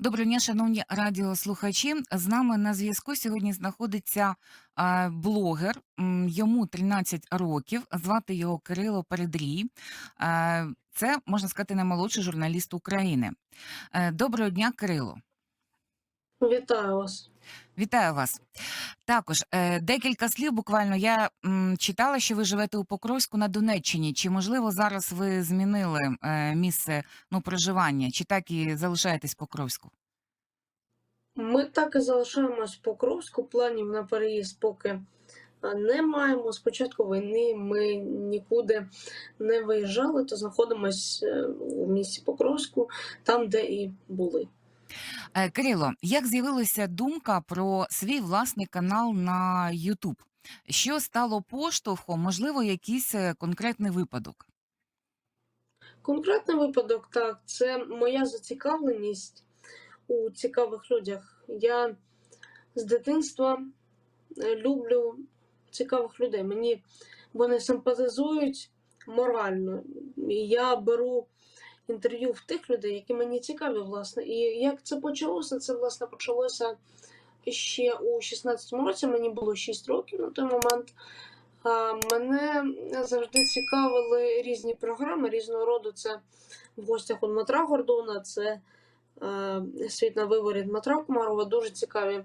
Доброго дня, шановні радіослухачі. З нами на зв'язку сьогодні знаходиться блогер. Йому 13 років. Звати його Кирило Передрій. Це можна сказати наймолодший журналіст України. Е, Доброго дня, Кирило. Вітаю вас. Вітаю вас. Також е, декілька слів. Буквально я читала, що ви живете у Покровську на Донеччині. Чи можливо зараз ви змінили е, місце ну, проживання, чи так і залишаєтесь в Покровську? Ми так і залишаємось в Покровську. Планів на переїзд поки не маємо. З початку війни ми нікуди не виїжджали, то знаходимось е, у місті Покровську, там, де і були. Е, Кирило, як з'явилася думка про свій власний канал на YouTube? Що стало поштовхом, можливо, якийсь е, конкретний випадок? Конкретний випадок, так, це моя зацікавленість у цікавих людях. Я з дитинства е, люблю цікавих людей. Мені вони симпатизують морально. Я беру інтерв'ю в тих людей, які мені цікаві, власне. І як це почалося? Це власне почалося ще у 16-му році. Мені було 6 років на той момент. А, Мене завжди цікавили різні програми різного роду. Це в гостях у Дмитра Гордона, це е, світ на виворі Дмитра Комарова. Дуже цікаві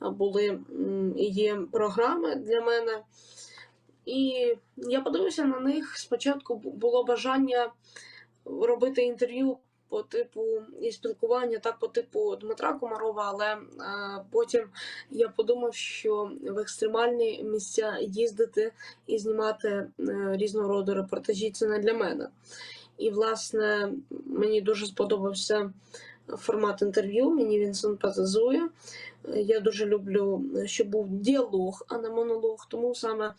були і є програми для мене. І я подивився на них. Спочатку було бажання робити інтерв'ю по типу і спілкування так по типу Дмитра Комарова, але е, потім я подумав, що в екстремальні місця їздити і знімати е, різного роду репортажі це не для мене. І, власне, мені дуже сподобався формат інтерв'ю, мені він симпатизує. Я дуже люблю, щоб був діалог, а не монолог. Тому саме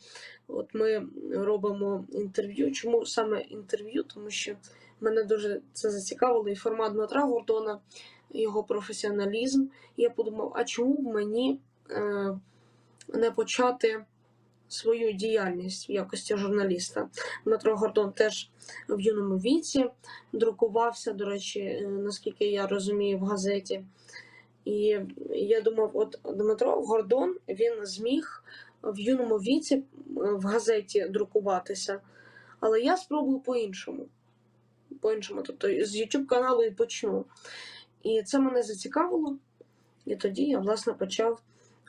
от ми робимо інтерв'ю. Чому саме інтерв'ю? Тому що мене дуже це зацікавило і формат Дмитра Гордона, його професіоналізм. І я подумав, а чому б мені е, не почати свою діяльність в якості журналіста? Дмитро Гордон теж в юному віці друкувався, до речі, е, наскільки я розумію, в газеті. І я думав, от Дмитро Гордон він зміг в юному віці е, в газеті друкуватися, але я спробую по-іншому. По-іншому, тобто з YouTube каналу і почну. І це мене зацікавило. І тоді я, власне, почав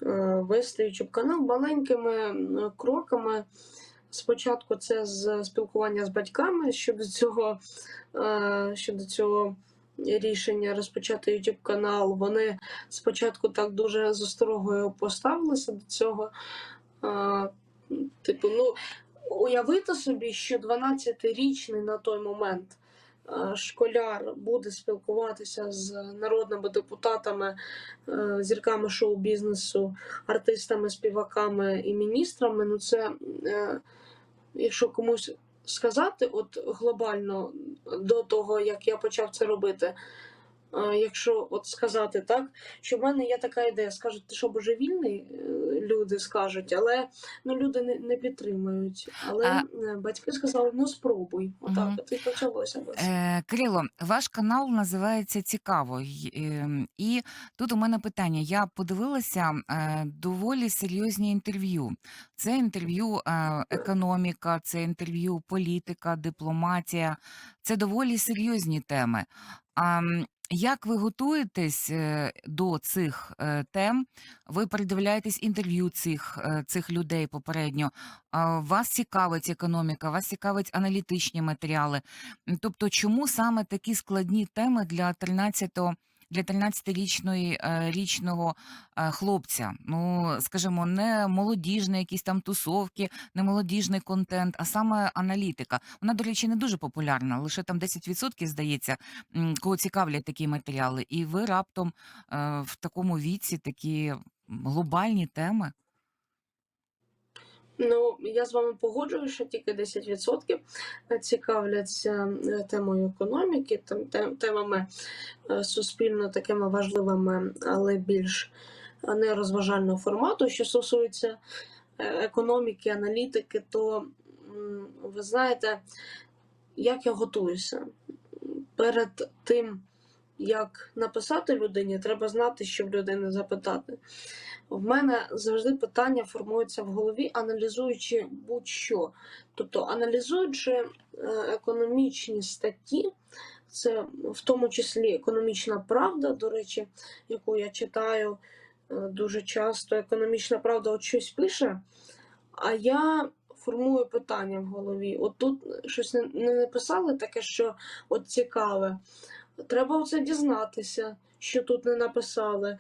е, вести YouTube канал маленькими кроками. Спочатку це з спілкування з батьками щодо цього, е, щодо цього рішення розпочати YouTube канал. Вони спочатку так дуже з осторогою поставилися до цього. Е, Типу, ну, уявити собі, що 12-річний на той момент е, школяр буде спілкуватися з народними депутатами, е, зірками шоу-бізнесу, артистами, співаками і міністрами. Ну, це, е, якщо комусь сказати, от глобально до того, як я почав це робити. Якщо от сказати так, що в мене є така ідея, скажуть, ти що божевільний, Е, люди скажуть, але ну люди не, не підтримують. Але А- е, батьки сказали: ну спробуй. Отак, Мгм. от і почалося. Е, Кирило, ваш канал називається Цікаво. Ем, І тут у мене питання. Я подивилася е, доволі серйозні інтерв'ю. Це інтерв'ю е, економіка, це інтерв'ю політика, дипломатія. Це доволі серйозні теми. А як ви готуєтесь е, до цих е, тем? Ви передивляєтесь інтерв'ю цих, е, цих людей попередньо. Вас цікавить економіка, вас цікавить аналітичні матеріали. Тобто, чому саме такі складні теми для 13 для 13-річної е, річного е, хлопця? Ну, скажімо, не молодіжні якісь там тусовки, не молодіжний контент, а саме аналітика. Вона, до речі, не дуже популярна, лише там 10% здається, кого цікавлять такі матеріали. І ви раптом е, в такому віці такі глобальні теми. Ну, я з вами погоджуюсь, що тільки 10% цікавляться е, темою економіки, там, тем- темами е, суспільно такими важливими, але більш е, не розважального формату. Що стосується е, економіки, аналітики, то ви знаєте, як я готуюся перед тим, як написати людині, треба знати, що в людини запитати. В мене завжди питання формуються в голові, аналізуючи будь-що. Тобто, аналізуючи е, економічні статті, це в тому числі економічна правда, до речі, яку я читаю е, дуже часто. Економічна правда от щось пише, а я формую питання в голові. От тут щось не написали таке, що от цікаве. Треба оце дізнатися, що тут не написали.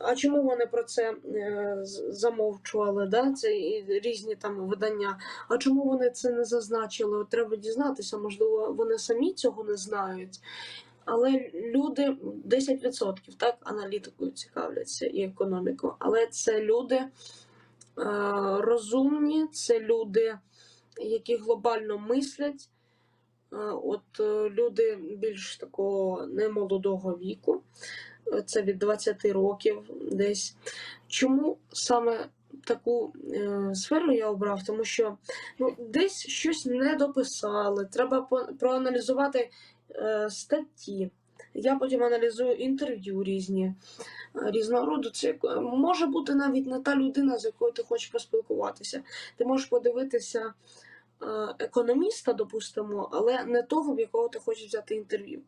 А чому вони про це е, замовчували? Да? Це різні там видання. А чому вони це не зазначили? Треба дізнатися, можливо, вони самі цього не знають. Але люди 10% так аналітикою цікавляться і економікою. Але це люди е, розумні, це люди, які глобально мислять. Е, От е, люди більш такого немолодого віку, це від 20 років десь. Чому саме таку е, сферу я обрав? Тому що ну, десь щось не дописали, треба по- проаналізувати е, статті. Я потім аналізую інтерв'ю різні е, різного роду. Це е, може бути навіть не та людина, з якою ти хочеш поспілкуватися. Ти можеш подивитися е, економіста, допустимо, але не того, в якого ти хочеш взяти інтерв'ю.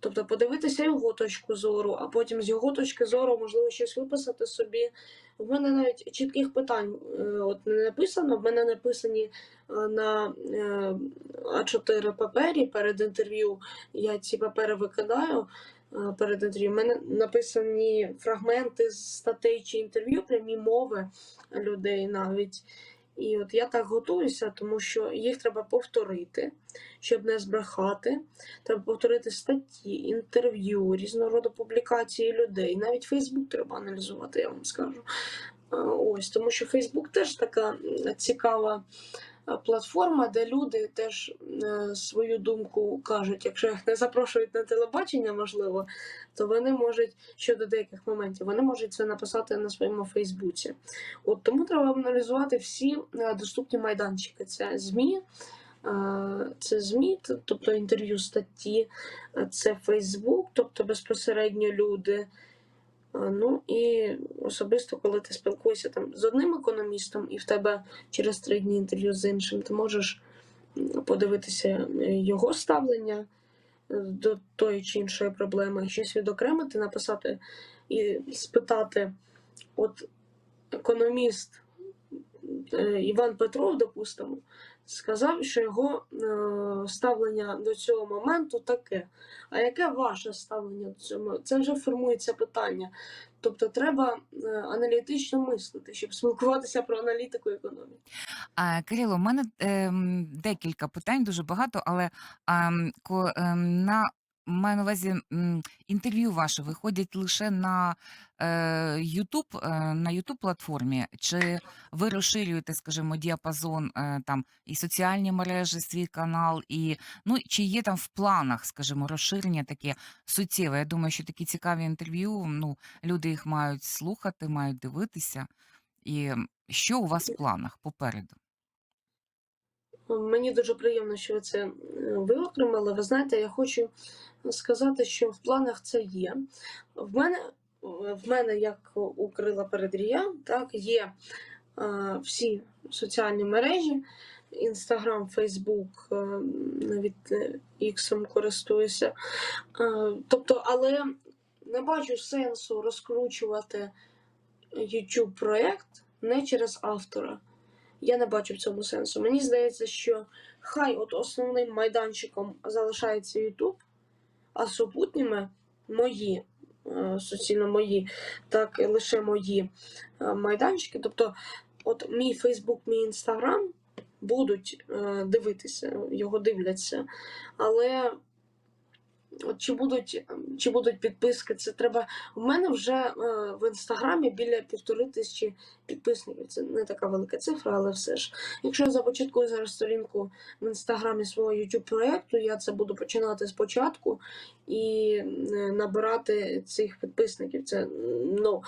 Тобто подивитися його точку зору, а потім з його точки зору, можливо, щось виписати собі. В мене навіть чітких питань е, от не написано, в мене написані е, на е, А4 папері перед інтерв'ю. Я ці папери викидаю перед інтерв'ю. У мене написані фрагменти з статей чи інтерв'ю, прямі мови людей навіть. І от я так готуюся, тому що їх треба повторити, щоб не збрехати. Треба повторити статті, інтерв'ю, різного роду публікації людей. Навіть Фейсбук треба аналізувати, я вам скажу. Е, Ось, тому що Фейсбук теж така цікава платформа, де люди теж е, свою думку кажуть. Якщо їх не запрошують на телебачення, можливо, то вони можуть щодо деяких моментів, вони можуть це написати на своєму Фейсбуці. От тому треба аналізувати всі е, доступні майданчики. Це ЗМІ, е, це ЗМІ, тобто інтерв'ю статті, е, це Фейсбук, тобто безпосередньо люди. Е, Ну і особисто, коли ти спілкуєшся там з одним економістом, і в тебе через три дні інтерв'ю з іншим, ти можеш подивитися е, його ставлення е, до тої чи іншої проблеми, щось відокремити, написати і спитати, от економіст Іван Петров, допустимо, сказав, що його е, ставлення до цього моменту таке. А яке ваше ставлення до цього? Це вже формується питання. Тобто треба е, аналітично мислити, щоб спілкуватися про аналітику економіки. А, Кирило, у мене ем, декілька питань, дуже багато, але ем, ем, на маю на увазі м, інтерв'ю ваше виходять лише на е, YouTube, е, на YouTube платформі, чи ви розширюєте, скажімо, діапазон е, там і соціальні мережі, свій канал, і ну чи є там в планах, скажімо, розширення таке суттєве? Я думаю, що такі цікаві інтерв'ю, ну люди їх мають слухати, мають дивитися. І що у вас в планах попереду? Мені дуже приємно, що ви це е, виокремили. Ви знаєте, я хочу сказати, що в планах це є. В мене, в мене як у Крила Передрія, так, є е, всі соціальні мережі. Інстаграм, Фейсбук, е, навіть Іксом користуюся. Е, Тобто, але не бачу сенсу розкручувати YouTube проєкт не через автора. Я не бачу в цьому сенсу. Мені здається, що хай от основним майданчиком залишається YouTube, а супутніми мої, е, суцільно мої, так і лише мої е, майданчики. Тобто, от мій Facebook, мій Instagram будуть е, дивитися, його дивляться. Але от чи будуть, чи будуть підписки, це треба. У мене вже е, в інстаграмі біля півтори тисячі підписників. Це не така велика цифра, але все ж. Якщо я започаткую зараз сторінку в інстаграмі свого youtube проєкту, я це буду починати спочатку і е, набирати цих підписників. Це ну,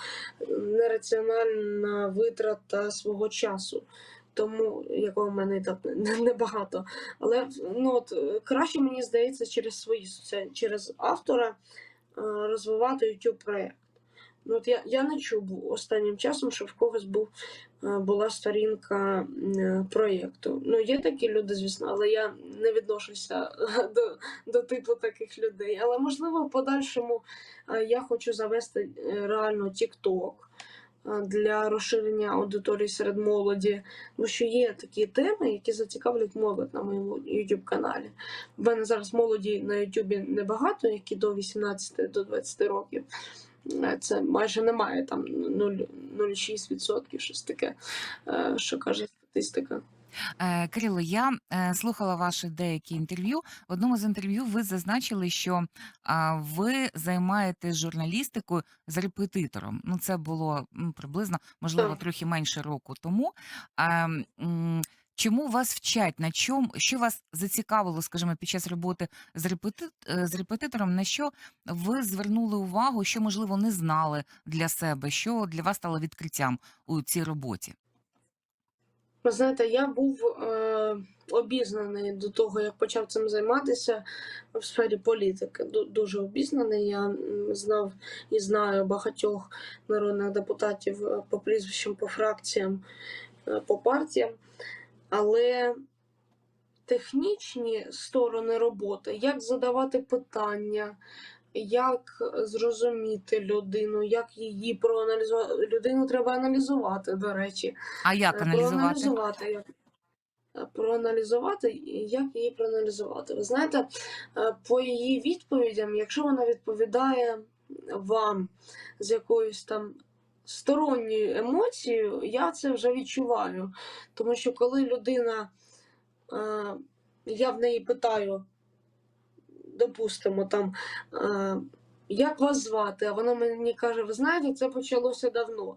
нераціональна витрата свого часу. Тому якого в мене і так небагато. Але ну от е, краще мені здається через свої через автора розвивати YouTube проєкт. Ну, от я, я не чув останнім часом, що в когось був, е, була сторінка е, проєкту. Ну, є такі люди, звісно, але я не відношуся до, до типу таких людей. Але можливо, в подальшому е, я хочу завести е, реально TikTok е, для розширення аудиторії серед молоді. Тому що є такі теми, які зацікавлять молодь на моєму YouTube каналі. У мене зараз молоді на YouTube небагато, які до 18 до 20 років. Е, Це майже немає там 0,6%, щось таке, е, що каже статистика. Е, Кирило, я е, слухала ваші деякі інтерв'ю. В одному з інтерв'ю ви зазначили, що а, ви займаєтесь журналістикою з репетитором. Ну, це було м, приблизно, можливо, Так. трохи менше року тому. А, м, Чому вас вчать? На чому що вас зацікавило, скажімо, під час роботи з репети, е, з репетитором? На що ви звернули увагу, що можливо не знали для себе, що для вас стало відкриттям у цій роботі? Ви знаєте, я був е, обізнаний до того, як почав цим займатися в сфері політики. Дуже обізнаний. Я знав і знаю багатьох народних депутатів е, по прізвищам, по фракціям, е, по партіям. Але технічні сторони роботи, як задавати питання, як зрозуміти людину, як її проаналізувати. Людину треба аналізувати, до речі. А як Е, аналізувати? Проаналізувати, як, е, проаналізувати, як її проаналізувати. Ви знаєте, е, по її відповідям, якщо вона відповідає вам з якоюсь там сторонньою емоцією, я це вже відчуваю. Тому що коли людина, я в неї питаю, допустимо, там, е, як вас звати, а вона мені каже, ви знаєте, це почалося давно.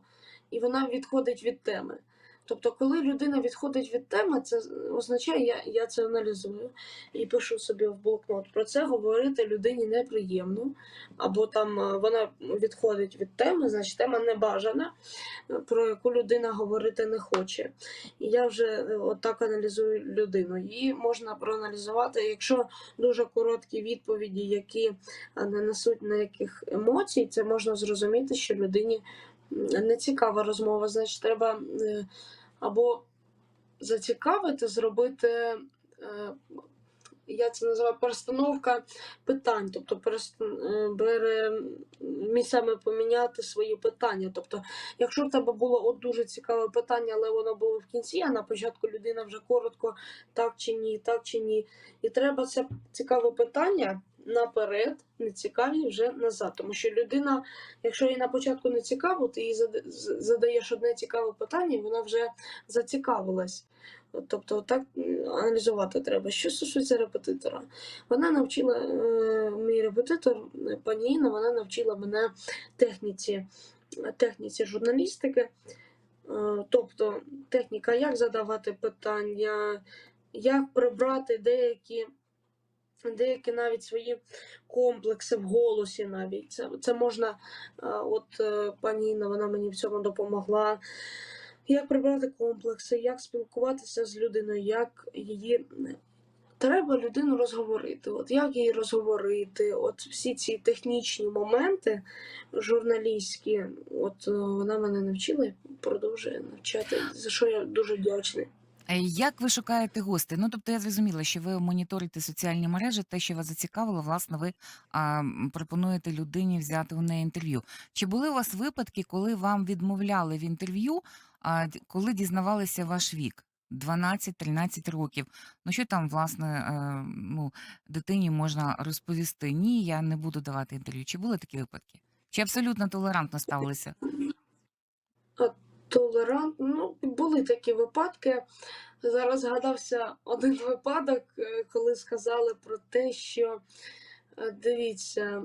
І вона відходить від теми. Тобто, коли людина відходить від теми, це означає, я, я це аналізую і пишу собі в блокнот. Про це говорити людині неприємно, або там е, вона відходить від теми, значить тема не бажана, про яку людина говорити не хоче. І я вже е, отак аналізую людину. Її можна проаналізувати, якщо дуже короткі відповіді, які не несуть ніяких емоцій, це можна зрозуміти, що людині не цікава розмова. Значить, треба е, або зацікавити, зробити. е, Я це називаю перестановка питань, тобто е, бере місцями поміняти свої питання. Тобто, якщо в тебе було от дуже цікаве питання, але воно було в кінці, а на початку людина вже коротко так чи ні, так чи ні. І треба це цікаве питання наперед, не цікаві вже назад. Тому що людина, якщо їй на початку не цікаво, ти їй задаєш одне цікаве питання, і вона вже зацікавилась. Тобто так аналізувати треба. Що стосується репетитора, вона навчила е, мій репетитор, е, пані Інна, вона навчила мене техніці, техніці журналістики. Е, Тобто техніка, як задавати питання, як прибрати деякі, деякі навіть свої комплекси в голосі навіть. Це, це можна, е, от е, пані Інна, вона мені в цьому допомогла. Як прибрати комплекси, як спілкуватися з людиною, як її. Треба людину розговорити. От як її розговорити? От всі ці технічні моменти журналістські, от е, вона мене навчила і продовжує навчати, за що я дуже вдячний. Е, Як ви шукаєте гостей? Ну тобто я зрозуміла, що ви моніторите соціальні мережі, те, що вас зацікавило, власне, ви а, пропонуєте людині взяти у неї інтерв'ю. Чи були у вас випадки, коли вам відмовляли в інтерв'ю, а, коли дізнавалися ваш вік? 12-13 років. Ну що там, власне, е, ну, дитині можна розповісти? Ні, я не буду давати інтерв'ю. Чи були такі випадки? Чи абсолютно толерантно ставилися? Толерантно, ну, були такі випадки. Зараз згадався один випадок, е, коли сказали про те, що е, дивіться,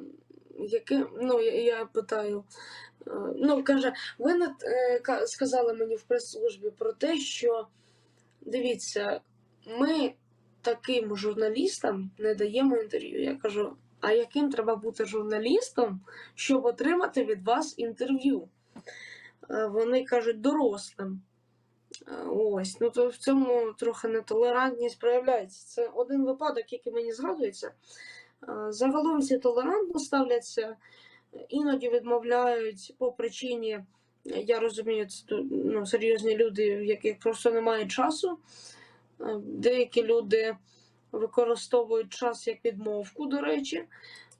яке, ну, я, я питаю, е, ну, каже, ви е, сказали мені в прес-службі про те, що дивіться, ми таким журналістам не даємо інтерв'ю. Я кажу, а яким треба бути журналістом, щоб отримати від вас інтерв'ю? Е, Вони кажуть дорослим. Е, Ось, ну то в цьому трохи нетолерантність проявляється. Це один випадок, який мені згадується. Е, Загалом всі толерантно ставляться, іноді відмовляють по причині, я розумію, це ну, серйозні люди, в яких просто немає часу. Деякі люди використовують час як відмовку, до речі.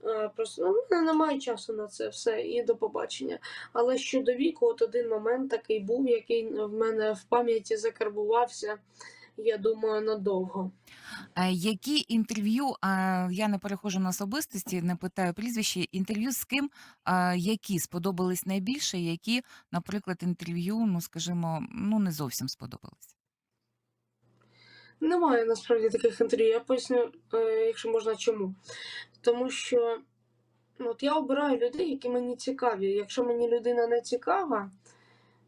Е, Просто ну, немає часу на це все і до побачення. Але щодо віку, от один момент такий був, який в мене в пам'яті закарбувався, я думаю, надовго. Е, Які інтерв'ю, я не перехожу на особистості, не питаю прізвище, інтерв'ю з ким, які сподобались найбільше, які, наприклад, інтерв'ю, ну скажімо, ну не зовсім сподобались. Немає насправді таких інтерв'ю. Я поясню, е, якщо можна, чому. Тому що ну, от я обираю людей, які мені цікаві. Якщо мені людина не цікава,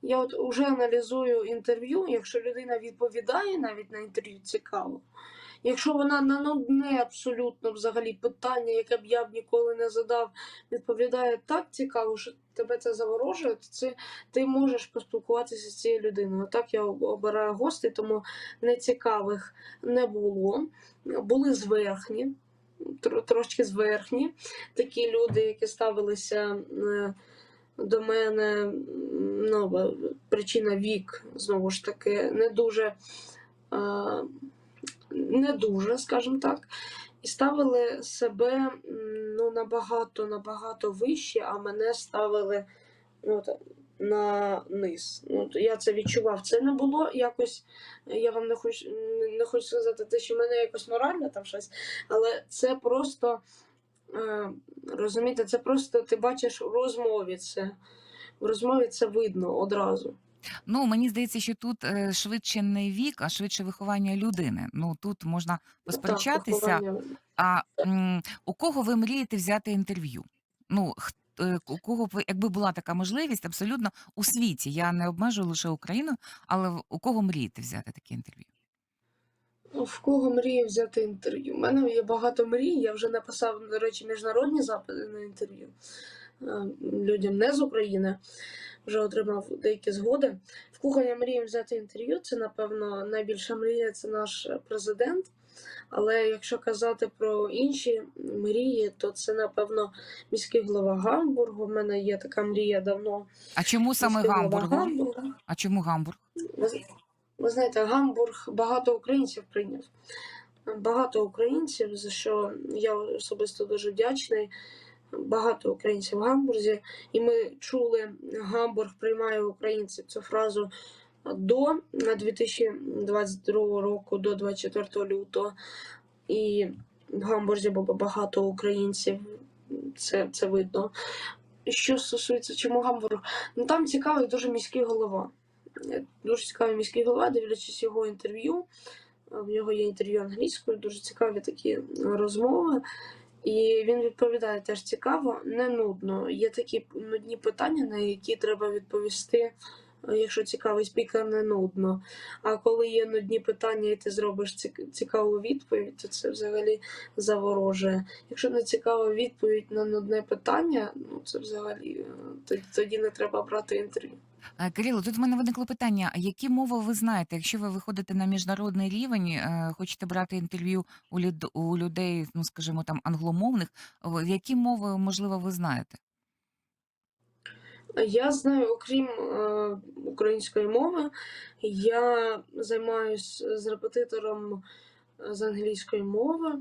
я от уже аналізую інтерв'ю. Якщо людина відповідає навіть на інтерв'ю цікаво. Якщо вона на нудне абсолютно взагалі питання, яке б я б ніколи не задав, відповідає так цікаво, що тебе це заворожує, то це ти можеш поспілкуватися з цією людиною. Так я обираю гостей, тому нецікавих не було. Були зверхні, тро- трошки зверхні. Такі люди, які ставилися до мене, ну, причина вік, знову ж таки, не дуже. Не дуже, скажімо так, і ставили себе ну, набагато набагато вище, а мене ставили ну, та- на низ. Ну, я це відчував. Це не було якось. Я вам не хочу не хочу сказати, те, що мене якось морально там щось, але це просто е, розумієте, це просто ти бачиш у розмові це. В розмові це видно одразу. Ну, мені здається, що тут е, швидше не вік, а швидше виховання людини. Ну тут можна посперечатися. Так, виховання. А м, у кого ви мрієте взяти інтерв'ю? Ну, х- е, у кого б ви, якби була така можливість, абсолютно у світі. Я не обмежую лише Україну, але в- у кого мрієте взяти таке інтерв'ю? Ну, В кого мрію взяти інтерв'ю? У мене є багато мрій. Я вже написав, до речі, міжнародні запити на інтерв'ю е, людям не з України. Вже отримав деякі згоди. В кого я мрію взяти інтерв'ю, це, напевно, найбільша мрія це наш президент. Але якщо казати про інші мрії, то це, напевно, міський голова Гамбургу. У мене є така мрія давно. А чому саме голова А чому Гамбург? Ви, ви знаєте, Гамбург багато українців прийняв. Багато українців, за що я особисто дуже вдячний. Багато українців в Гамбурзі. І ми чули, Гамбург приймає українців цю фразу до 2022 року, до 24 лютого. І в Гамбурзі було багато українців. Це, це видно. Що стосується чому Гамбург? Ну там цікавий дуже міський голова. Дуже цікавий міський голова, дивлячись його інтерв'ю. В нього є інтерв'ю англійською, дуже цікаві такі розмови. І він відповідає теж цікаво, не нудно. Є такі нудні питання, на які треба відповісти, якщо цікавий спікер, не нудно. А коли є нудні питання, і ти зробиш цік- цікаву відповідь, то це взагалі заворожує. Якщо не цікава відповідь на нудне питання, ну це взагалі е, тоді, не треба брати інтерв'ю. Е, Кирило, тут в мене виникло питання: які мови ви знаєте? Якщо ви виходите на міжнародний рівень, е, хочете брати інтерв'ю у людей, ну скажімо там англомовних, які мови можливо ви знаєте? Я знаю, окрім е, української мови, я займаюся з репетитором з англійської мови.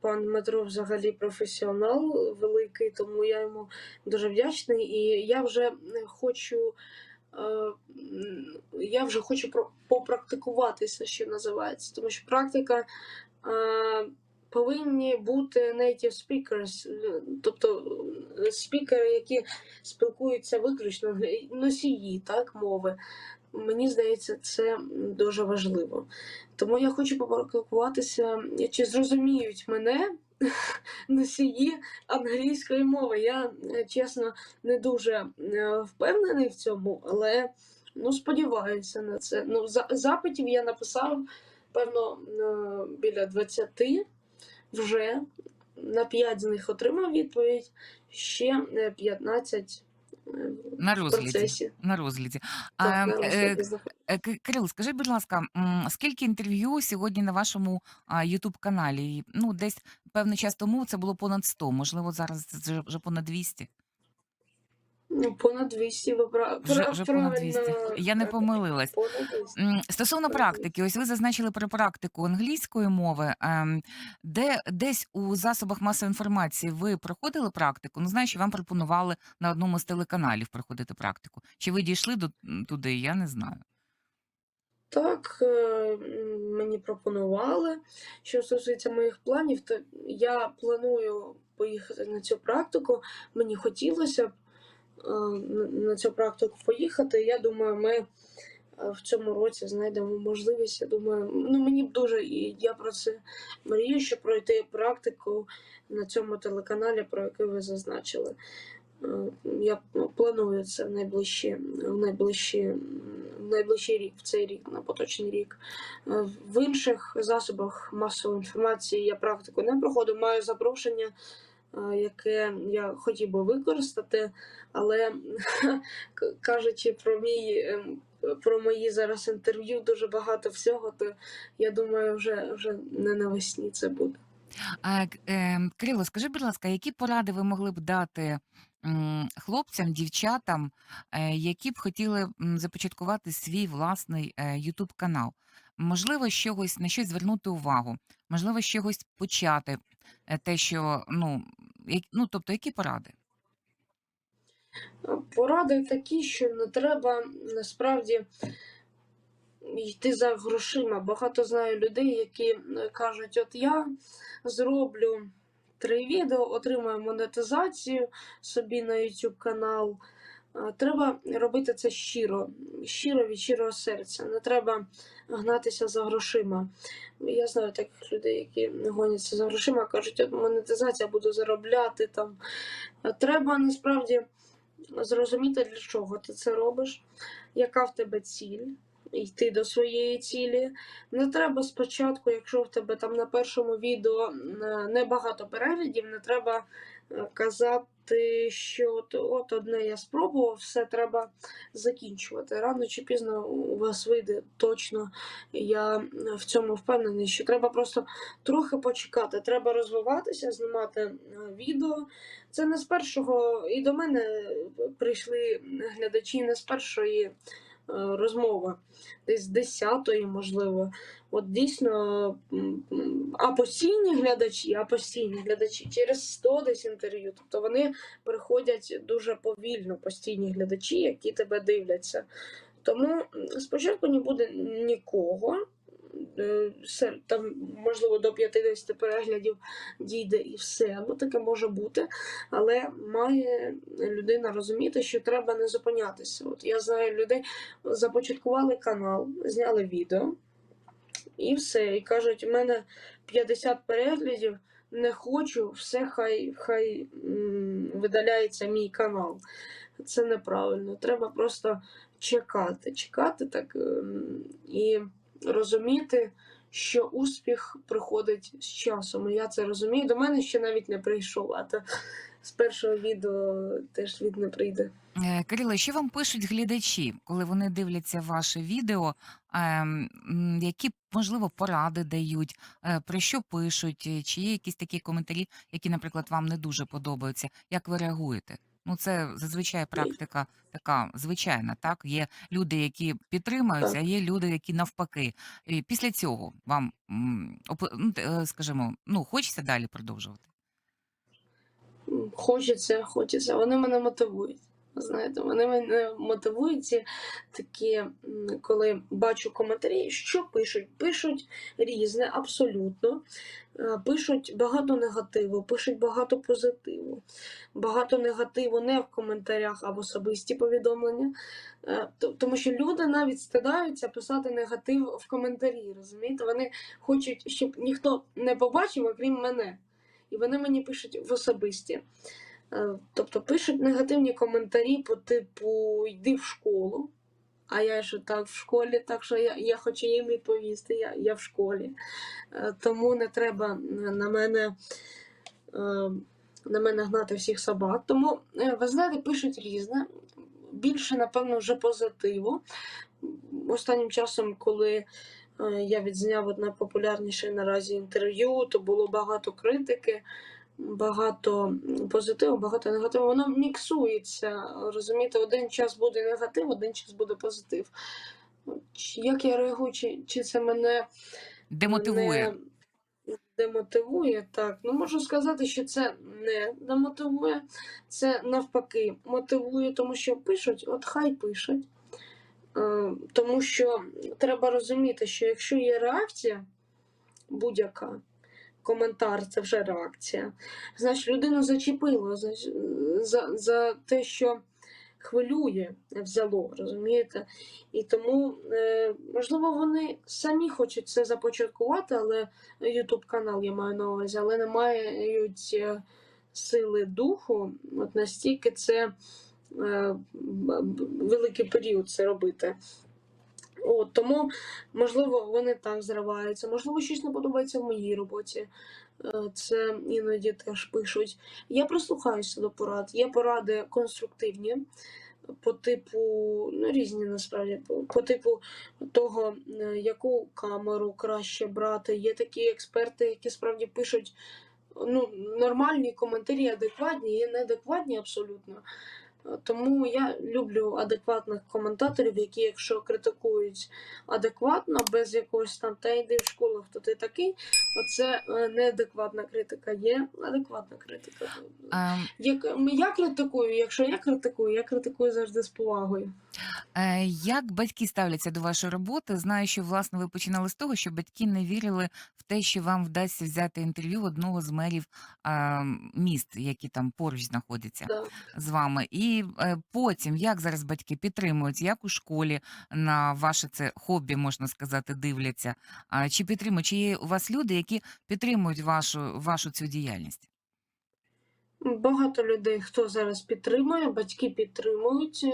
Пан Дмитро взагалі професіонал великий, тому я йому дуже вдячний. І я вже хочу, е, я вже хочу про- попрактикуватися, що називається, тому що практика. е, Повинні бути native speakers, е, тобто е, спікери, які спілкуються виключно носії так, мови. Мені здається, це дуже важливо. Тому я хочу попрактикуватися, чи зрозуміють мене носії англійської мови. Я е, чесно не дуже впевнений в цьому, але ну, сподіваюся на це. Ну, запитів я написав, певно, біля 20 вже. На 5 з них отримав відповідь, ще е, 15 е, На розгляді. На розгляді. Так, на е, розгляді. Е, Кирил, скажи, будь ласка, скільки інтерв'ю сьогодні на вашому Ютуб каналі? Ну, десь певний час тому це було понад 100, можливо, зараз це вже, вже понад 200. Ну, Понад 200 ви пра- Вже, вже понад 200. Я не помилилась. Понад 200. М, Стосовно практики, ось ви зазначили про практику англійської мови. ем, Де десь у засобах масової інформації ви проходили практику? Ну, знаю, що вам пропонували на одному з телеканалів проходити практику. Чи ви дійшли до туди? Я не знаю. Так, е, мені пропонували. Що стосується моїх планів, то я планую поїхати на цю практику. Мені хотілося б на- на цю практику поїхати. Я думаю, ми е, в цьому році знайдемо можливість. Я думаю, ну мені б дуже і я про це мрію, щоб пройти практику на цьому телеканалі, про який ви зазначили. Е, Я планую це в найближчі, в найближчі, в найближчий рік, в цей рік, на поточний рік. Е, В інших засобах масової інформації я практику не проходив, маю запрошення, е, яке я хотів би використати, але кажучи про мій. ем, Про мої зараз інтерв'ю дуже багато всього, то я думаю, вже, вже не навесні це буде. А, к- ем, Кирило, скажи, будь ласка, які поради ви могли б дати хлопцям, дівчатам, е, які б хотіли започаткувати свій власний Ютуб канал? Можливо, з на щось звернути увагу, можливо, з чогось почати, е, те, що ну, як- ну тобто, які поради? Поради такі, що не треба насправді йти за грошима. Багато знаю людей, які е, кажуть: от я зроблю три відео, отримаю монетизацію собі на YouTube канал. Треба робити це щиро, щиро від щирого серця. Не треба гнатися за грошима. Я знаю таких людей, які гоняться за грошима, кажуть, монетизація буду заробляти там. Треба насправді зрозуміти, для чого ти це робиш, яка в тебе ціль, йти до своєї цілі. Не треба спочатку, якщо в тебе там на першому відео е, небагато переглядів, не треба казати, що от, от одне я спробував, все треба закінчувати. Рано чи пізно у вас вийде точно. Я в цьому впевнений, що треба просто трохи почекати. Треба розвиватися, знімати відео. Це не з першого, і до мене прийшли глядачі не з першої е, розмови, десь з десятої, можливо. От дійсно, а постійні глядачі, а постійні глядачі через 100 десь інтерв'ю. Тобто вони приходять дуже повільно, постійні глядачі, які тебе дивляться. Тому спочатку не буде нікого. Е, Там, можливо, до 50 переглядів дійде і все. Ну, таке може бути. Але має людина розуміти, що треба не зупинятися. От я знаю людей, започаткували канал, зняли відео, і все. І кажуть, у мене 50 переглядів, не хочу, все хай, хай видаляється мій канал. Це неправильно. Треба просто чекати, чекати так ем, і розуміти, що успіх приходить з часом. Я це розумію. До мене ще навіть не прийшов, а то з першого відео теж від не прийде. Е, Кирило, що вам пишуть глядачі, коли вони дивляться ваше відео? ем, Які, можливо, поради дають, е, про що пишуть, чи є якісь такі коментарі, які, наприклад, вам не дуже подобаються? Як ви реагуєте? Ну, це зазвичай практика така звичайна, так? Є люди, які підтримуються, а є люди, які навпаки. І після цього вам, м, опи- ну, т- е, скажімо, ну, хочеться далі продовжувати? Хочеться, хочеться. Вони мене мотивують. Знаєте, вони мене мотивують такі, коли бачу коментарі, що пишуть. Пишуть різне, абсолютно. Е, Пишуть багато негативу, пишуть багато позитиву. Багато негативу не в коментарях, а в особисті повідомлення. Е, Тому що люди навіть стидаються писати негатив в коментарі. Розумієте? Вони хочуть, щоб ніхто не побачив, окрім мене. І вони мені пишуть в особисті. Е, Тобто пишуть негативні коментарі по типу йди в школу. А я ж так в школі, так що я, я хочу їм відповісти, я, я в школі. Е, Тому не треба на мене, е, на мене гнати всіх собак. Тому, ви знаєте, пишуть різне. Більше, напевно, вже позитиву. останнім часом, коли я відзняв одне популярніше наразі інтерв'ю, то було багато критики, багато позитиву, багато негативу. Воно міксується. Розумієте, один час буде негатив, один час буде позитив. Як я реагую, чи, чи це мене Демотивує. не демотивує, так. Ну, можу сказати, що це не демотивує, це навпаки мотивує, тому що пишуть, от хай пишуть. Е, Тому що треба розуміти, що якщо є реакція будь-яка, коментар це вже реакція. Значить, людину зачепило за, за, за те, що хвилює, взяло, розумієте? І тому, е, можливо, вони самі хочуть це започаткувати, але YouTube канал я маю на увазі, але не мають е, сили духу, от настільки це е, великий період це робити. От, тому, можливо, вони так зриваються, можливо, щось не подобається в моїй роботі. Е, Це іноді теж пишуть. Я прислухаюся до порад. Є поради конструктивні по типу, ну, різні насправді, по, типу того, е, яку камеру краще брати. Є такі експерти, які справді пишуть ну, нормальні коментарі, адекватні, є неадекватні абсолютно. Тому я люблю адекватних коментаторів, які, якщо критикують адекватно, без якогось там та йди в школу, хто ти такий, оце е, неадекватна критика. Є адекватна критика. Ем, Як я критикую, якщо я критикую, я критикую завжди з повагою. Е, Як батьки ставляться до вашої роботи? Знаю, що власне ви починали з того, що батьки не вірили в те, що вам вдасться взяти інтерв'ю одного з мерів а, міст, які там поруч знаходяться Да. з вами. І е, потім, як зараз батьки підтримують, як у школі на ваше це хобі, можна сказати, дивляться? А, Чи підтримують? Чи є у вас люди, які підтримують вашу, вашу цю діяльність? Багато людей, хто зараз підтримує, батьки підтримують.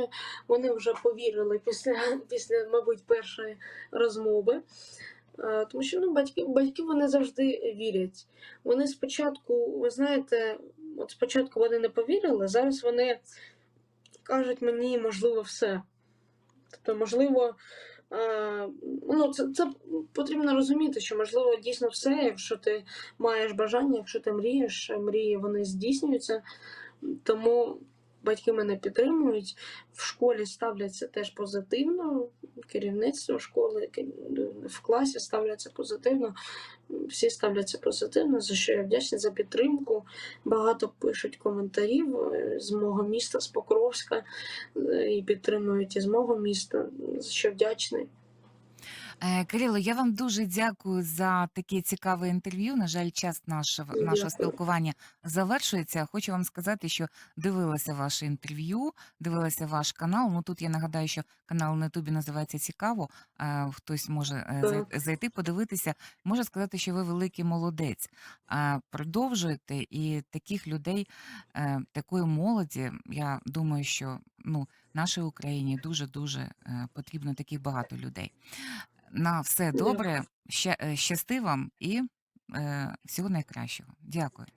Вони вже повірили після, після мабуть, першої розмови. Тому що ну, батьки, батьки вони завжди вірять. Вони спочатку, ви знаєте, от спочатку вони не повірили, зараз вони кажуть мені, можливо, все. Тобто, можливо, е, ну, це, це потрібно розуміти, що можливо дійсно все, якщо ти маєш бажання, якщо ти мрієш, мрії вони здійснюються. Тому батьки мене підтримують. В школі ставляться теж позитивно. Керівництво школи ке- в класі ставляться позитивно. Всі ставляться позитивно, за що я вдячна за підтримку. Багато пишуть коментарів е, з мого міста, з Покровська, е, і підтримують із мого міста, за що вдячний. Е, Кирило, я вам дуже дякую за таке цікаве інтерв'ю. На жаль, час нашого, нашого спілкування завершується. Хочу вам сказати, що дивилася ваше інтерв'ю, дивилася ваш канал. Ну тут я нагадаю, що канал на Ютубі називається Цікаво. Е, Хтось може е, зай- Так. зайти, подивитися. Можу сказати, що ви великий молодець. Е, Продовжуєте і таких людей, е, такої молоді. Я думаю, що ну нашій Україні дуже дуже потрібно таких багато людей. На все добре, ща, щасти вам і е, всього найкращого. Дякую.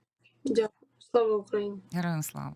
Дякую. Слава Україні! Героям слава.